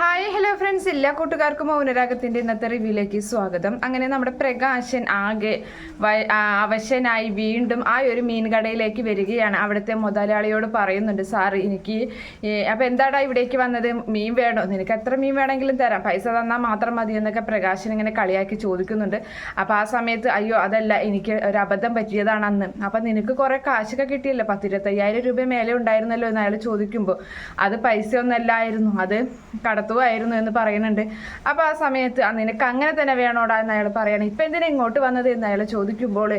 Hi hello friends. എല്ലാ കൂട്ടുകാർക്കും മൗനരാഗത്തിന്റെ ഇന്നത്തെ റിവ്യൂയിലേക്ക് സ്വാഗതം. അങ്ങനെ നമ്മുടെ പ്രകാശൻ ആകെ അവശനായി വീണ്ടും ആ ഒരു മീൻ കടയിലേക്ക് വരികയാണ്. അവിടുത്തെ മുതലാളിയോട് പറയുന്നുണ്ട് സാർ എനിക്ക് ഏ, അപ്പൊ എന്താടാ ഇവിടേക്ക് വന്നത്? മീൻ വേണോ? നിനക്ക് എത്ര മീൻ വേണമെങ്കിലും തരാം. പൈസ തന്നാൽ മാത്രം മതി എന്നൊക്കെ പ്രകാശൻ ഇങ്ങനെ കളിയാക്കി ചോദിക്കുന്നുണ്ട്. അപ്പൊ ആ സമയത്ത് അയ്യോ അതല്ല എനിക്ക് ഒരു അബദ്ധം പറ്റിയതാണ് അന്ന്. അപ്പൊ നിനക്ക് കുറെ കാശൊക്കെ കിട്ടിയല്ലോ. പത്തിരുപത്തയ്യായിരം രൂപ മേലെ ഉണ്ടായിരുന്നല്ലോ എന്ന് അയാൾ ചോദിക്കുമ്പോൾ അത് പൈസ ഒന്നല്ലായിരുന്നു അത് കടത്തുമായിരുന്നു എന്ന് പറയുന്നുണ്ട്. അപ്പോൾ ആ സമയത്ത് "ആ, നിനക്ക് അങ്ങനെ തന്നെ വേണോടാ എന്ന് അയാൾ പറയണം. ഇപ്പം എന്തിനാ ഇങ്ങോട്ട് വന്നത്? എന്ന് അയാൾ ചോദിക്കുമ്പോൾ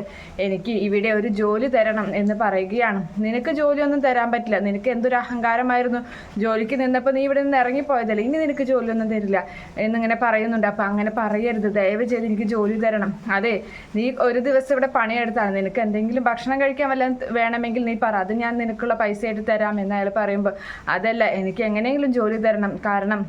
എനിക്ക് ഇവിടെ ഒരു ജോലി തരണം എന്ന് പറയുകയാണ്. നിനക്ക് ജോലിയൊന്നും തരാൻ പറ്റില്ല. നിനക്ക് എന്തൊരു അഹങ്കാരമായിരുന്നു? ജോലിക്ക് നിന്നപ്പോൾ നീ ഇവിടെ നിന്ന് ഇറങ്ങിപ്പോയതല്ലേ? ഇനി നിനക്ക് ജോലിയൊന്നും തരില്ല എന്നിങ്ങനെ പറയുന്നുണ്ട്. അപ്പം അങ്ങനെ പറയരുത്. ദയവ് ചെയ്ത് എനിക്ക് ജോലി തരണം. അതെ നീ ഒരു ദിവസം ഇവിടെ പണിയെടുത്താണ് നിനക്ക് എന്തെങ്കിലും ഭക്ഷണം കഴിക്കാൻ വല്ല വേണമെങ്കിൽ നീ പറ. അത് ഞാൻ നിനക്കുള്ള പൈസ ആയിട്ട് തരാം എന്ന് അയാൾ പറയുമ്പോൾ അതല്ല എനിക്ക് എങ്ങനെയെങ്കിലും ജോലി തരണം. കാരണം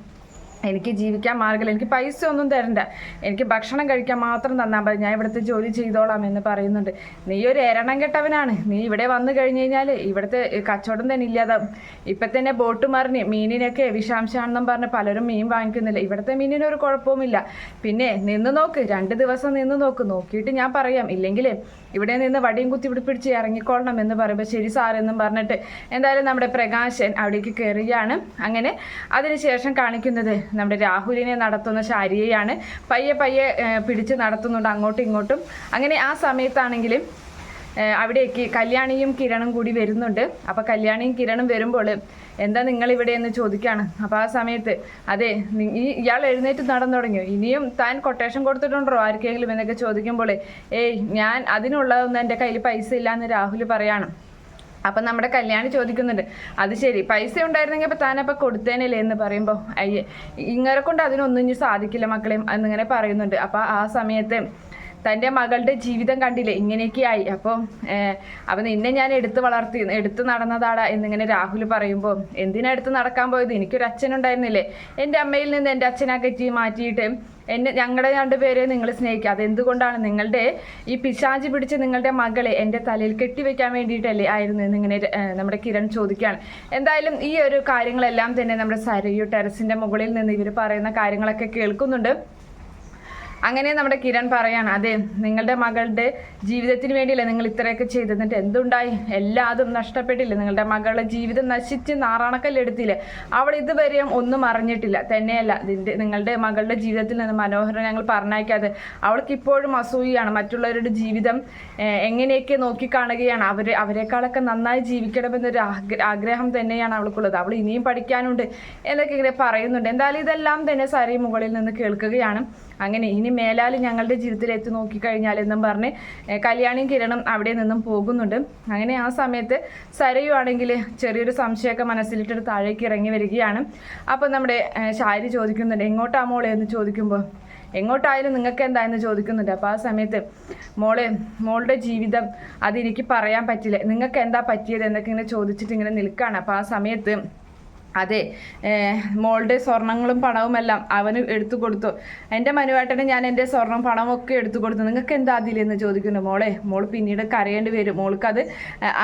എനിക്ക് ജീവിക്കാൻ മാർഗമില്ല. എനിക്ക് പൈസ ഒന്നും തരണ്ട. എനിക്ക് ഭക്ഷണം കഴിക്കാൻ മാത്രം തന്നാൽ മതി. ഞാൻ ഇവിടുത്തെ ജോലി ചെയ്തോളാം എന്ന് പറയുന്നുണ്ട്. നീ ഒരു എരണം കെട്ടവനാണ്. നീ ഇവിടെ വന്നു കഴിഞ്ഞ് കഴിഞ്ഞാൽ ഇവിടുത്തെ കച്ചവടം തന്നെ ഇല്ലാതാവും. ഇപ്പം തന്നെ ബോട്ട് മറിഞ്ഞ് മീനിനൊക്കെ വിഷാംശമാണെന്നും പറഞ്ഞ് പലരും മീൻ വാങ്ങിക്കുന്നില്ല. ഇവിടുത്തെ മീനിന് ഒരു കുഴപ്പവുമില്ല. പിന്നെ നിന്ന് നോക്ക്. രണ്ട് ദിവസം നിന്ന് നോക്ക്. നോക്കിയിട്ട് ഞാൻ പറയാം. ഇല്ലെങ്കിൽ ഇവിടെ നിന്ന് വടിയും കുത്തി പിടിപ്പിടിച്ച് ഇറങ്ങിക്കൊള്ളണം എന്ന് പറയുമ്പോൾ ശരി സാർ എന്നും പറഞ്ഞിട്ട് എന്തായാലും നമ്മുടെ പ്രകാശൻ അവിടേക്ക് കയറുകയാണ് അങ്ങനെ അതിനുശേഷം കാണിക്കുന്നത് നമ്മുടെ രാഹുലിനെ നടത്തുന്ന ശാരിയെയാണ്. പയ്യെ പയ്യെ പിടിച്ച് നടത്തുന്നുണ്ട് അങ്ങോട്ടും ഇങ്ങോട്ടും. അങ്ങനെ ആ സമയത്താണെങ്കിലും അവിടേക്ക് കല്യാണിയും കിരണും കൂടി വരുന്നുണ്ട്. അപ്പോൾ കല്യാണിയും കിരണും വരുമ്പോൾ എന്താ നിങ്ങൾ ഇവിടെ എന്ന് ചോദിക്കുകയാണ് അപ്പോൾ ആ സമയത്ത് അതെ ഈ ഇയാൾ എഴുന്നേറ്റ് നടന്നു തുടങ്ങിയോ ഇനിയും താൻ കൊട്ടേഷൻ കൊടുത്തിട്ടുണ്ടോ ആർക്കെങ്കിലും? എന്നൊക്കെ ചോദിക്കുമ്പോൾ ഏയ് ഞാൻ അതിനുള്ളതൊന്നും എന്റെ കയ്യിൽ പൈസ ഇല്ല എന്ന് രാഹുൽ പറയാണ്. അപ്പം നമ്മുടെ കല്യാണി ചോദിക്കുന്നുണ്ട് അത് ശരി പൈസ ഉണ്ടായിരുന്നെങ്കിൽ അപ്പം താനപ്പം കൊടുത്തേനല്ലേ? എന്ന് പറയുമ്പോൾ അയ്യേ ഇങ്ങനെ കൊണ്ട് അതിനൊന്നും ഇനി സാധിക്കില്ല മക്കളെയും എന്നിങ്ങനെ പറയുന്നുണ്ട്. അപ്പം ആ സമയത്ത് തന്റെ മകളുടെ ജീവിതം കണ്ടില്ലേ? ഇങ്ങനെയൊക്കെ ആയി അവൻ ഇന്നെ ഞാൻ എടുത്ത് വളർത്തി എടുത്ത് നടന്നതാടാ എന്നിങ്ങനെ രാഹുൽ പറയുമ്പോൾ എന്തിനാ എടുത്ത് നടക്കാൻ പോയത്? എനിക്കൊരു അച്ഛനുണ്ടായിരുന്നില്ലേ? എന്റെ അമ്മയിൽ നിന്ന് എന്റെ അച്ഛനെ കറ്റി മാറ്റിയിട്ട് എന്നെ ഞങ്ങളുടെ രണ്ടുപേരെ നിങ്ങൾ സ്നേഹിക്കുക. അതെന്തുകൊണ്ടാണ് നിങ്ങളുടെ ഈ പിശാചി പിടിച്ച് നിങ്ങളുടെ മകളെ എന്റെ തലയിൽ കെട്ടിവെക്കാൻ വേണ്ടിയിട്ടല്ലേ ആയിരുന്നു? എന്നിങ്ങനെ നമ്മുടെ കിരൺ ചോദിക്കുകയാണ്. എന്തായാലും ഈ ഒരു കാര്യങ്ങളെല്ലാം തന്നെ നമ്മുടെ സരയു ടെറസിന്റെ മുകളിൽ നിന്ന് ഇവർ പറയുന്ന കാര്യങ്ങളൊക്കെ കേൾക്കുന്നുണ്ട്. അങ്ങനെ നമ്മുടെ കിരൺ പറയാണ് അതെ നിങ്ങളുടെ മകളുടെ ജീവിതത്തിന് വേണ്ടിയല്ലേ നിങ്ങൾ ഇത്രയൊക്കെ ചെയ്തത്? എന്നിട്ട് എന്തുണ്ടായി? എല്ലാതും നഷ്ടപ്പെട്ടില്ലേ? നിങ്ങളുടെ മകളുടെ ജീവിതം നശിച്ച് നാറാണക്കല്ലെടുത്തില്ലേ അവൾ ഇതുവരെയും ഒന്നും അറിഞ്ഞിട്ടില്ല. തന്നെയല്ല ഇതിന്റെ നിങ്ങളുടെ മകളുടെ ജീവിതത്തിൽ നിന്ന് മനോഹരം ഞങ്ങൾ പറഞ്ഞയക്കാതെ അവൾക്ക് ഇപ്പോഴും അസൂയാണ് മറ്റുള്ളവരുടെ ജീവിതം എങ്ങനെയൊക്കെ നോക്കിക്കാണുകയാണ് അവർ അവരെക്കാളൊക്കെ നന്നായി ജീവിക്കണമെന്നൊരു ആഗ്ര- ആഗ്രഹം തന്നെയാണ് അവൾക്കുള്ളത്. അവൾ ഇനിയും പഠിക്കാനുണ്ട് എന്നൊക്കെ ഇങ്ങനെ പറയുന്നുണ്ട്. എന്തായാലും ഇതെല്ലാം തന്നെ സരി മുകളിൽ നിന്ന് കേൾക്കുകയാണ്. അങ്ങനെ ഇനി മേലാൽ ഞങ്ങളുടെ ജീവിതത്തിൽ എത്തി നോക്കിക്കഴിഞ്ഞാൽ എന്നും പറഞ്ഞ് കല്യാണിയും കിരണും അവിടെ നിന്നും പോകുന്നുണ്ട്. അങ്ങനെ ആ സമയത്ത് സരയു ആണെങ്കിൽ ചെറിയൊരു സംശയമൊക്കെ മനസ്സിലിട്ടൊരു താഴേക്ക് ഇറങ്ങി വരികയാണ്. അപ്പം നമ്മുടെ ശാരി ചോദിക്കുന്നുണ്ട് എങ്ങോട്ടാ മോളെ? എന്ന് ചോദിക്കുമ്പോൾ എങ്ങോട്ടായാലും നിങ്ങൾക്ക് എന്താ? എന്ന് ചോദിക്കുന്നുണ്ട്. അപ്പോൾ ആ സമയത്ത് മോളെ മോളുടെ ജീവിതം അതെനിക്ക് പറയാൻ പറ്റില്ല. നിങ്ങൾക്ക് എന്താ പറ്റിയത്? എന്നൊക്കെ ഇങ്ങനെ ചോദിച്ചിട്ട് ഇങ്ങനെ നിൽക്കുകയാണ്. അപ്പോൾ ആ സമയത്ത് അതെ മോളുടെ സ്വർണങ്ങളും പണവും എല്ലാം അവന് എടുത്തു കൊടുത്തു. എന്റെ മനുവേട്ടന് ഞാൻ എന്റെ സ്വർണം പണവും ഒക്കെ എടുത്തു കൊടുത്തു. നിങ്ങൾക്ക് എന്താ അതിലെന്ന് ചോദിക്കുന്നു മോളെ? മോൾ പിന്നീട് കരയേണ്ടി വരും. മോൾക്ക് അത്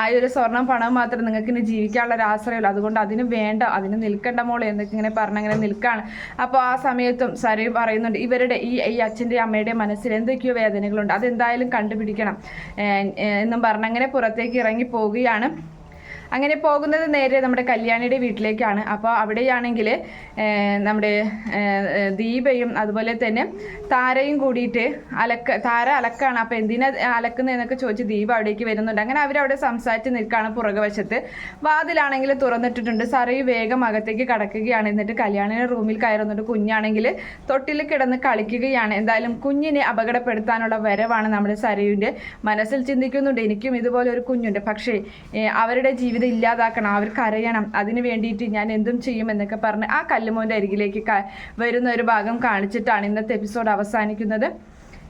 ആ ഒരു സ്വർണം പണവും മാത്രം നിങ്ങൾക്ക് ഇനി ജീവിക്കാനുള്ള ഒരു അതുകൊണ്ട് അതിന് വേണ്ട അതിന് നിൽക്കണ്ട മോളെ എന്നൊക്കെ ഇങ്ങനെ പറഞ്ഞങ്ങനെ നിൽക്കുകയാണ് അപ്പോൾ ആ സമയത്തും സരയും പറയുന്നുണ്ട് ഇവരുടെ ഈ ഈ അച്ഛന്റെ അമ്മയുടെ മനസ്സിൽ എന്തൊക്കെയോ വേദനകളുണ്ട്. അതെന്തായാലും കണ്ടുപിടിക്കണം. എന്നും പറഞ്ഞങ്ങനെ പുറത്തേക്ക് ഇറങ്ങി പോവുകയാണ്. അങ്ങനെ പോകുന്നത് നേരെ നമ്മുടെ കല്യാണിയുടെ വീട്ടിലേക്കാണ്. അപ്പോൾ അവിടെയാണെങ്കിൽ നമ്മുടെ ദീപയും അതുപോലെ തന്നെ താരയും കൂടിയിട്ട് അലക്ക താര അലക്കാണ്. അപ്പോൾ എന്തിനാ അലക്കുന്നതെന്നൊക്കെ ചോദിച്ച് ദീപ അവിടേക്ക് വരുന്നുണ്ട്. അങ്ങനെ അവരവിടെ സംസാരിച്ച് നിൽക്കുകയാണ് പുറകുവശത്ത്. വാതിലാണെങ്കിൽ തുറന്നിട്ടിട്ടുണ്ട്. സറയും വേഗം അകത്തേക്ക് കടക്കുകയാണ്. എന്നിട്ട് കല്യാണിയുടെ റൂമിൽ കയറുന്നുണ്ട്. കുഞ്ഞാണെങ്കിൽ തൊട്ടിൽ കിടന്ന് കളിക്കുകയാണ്. എന്തായാലും കുഞ്ഞിനെ അപകടപ്പെടുത്താനുള്ള വരവാണ് നമ്മുടെ സരയുവിന്റെ മനസ്സിൽ ചിന്തിക്കുന്നുണ്ട്. എനിക്കും ഇതുപോലെ ഒരു കുഞ്ഞുണ്ട്. പക്ഷേ അവരുടെ ജീവിതം ഇല്ലാതാക്കണം അവർക്ക് അറിയണം അതിന് വേണ്ടിയിട്ട് ഞാൻ എന്തും ചെയ്യും എന്നൊക്കെ പറഞ്ഞ് ആ കല്ലുമോന്റെ അരികിലേക്ക് വരുന്ന ഒരു ഭാഗം കാണിച്ചിട്ടാണ് ഇന്നത്തെ എപ്പിസോഡ് അവസാനിക്കുന്നത്.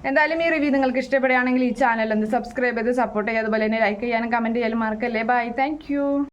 എന്തായാലും ഈ റിവ്യൂ നിങ്ങൾക്ക് ഇഷ്ടപ്പെടുകയാണെങ്കിൽ ഈ ചാനൽ ഒന്ന് സബ്സ്ക്രൈബ് ചെയ്ത് സപ്പോർട്ട് ചെയ്യുക. അതുപോലെ തന്നെ ലൈക്ക് ചെയ്യാനും കമന്റ് ചെയ്യാനും മറക്കല്ലേ. Bye thank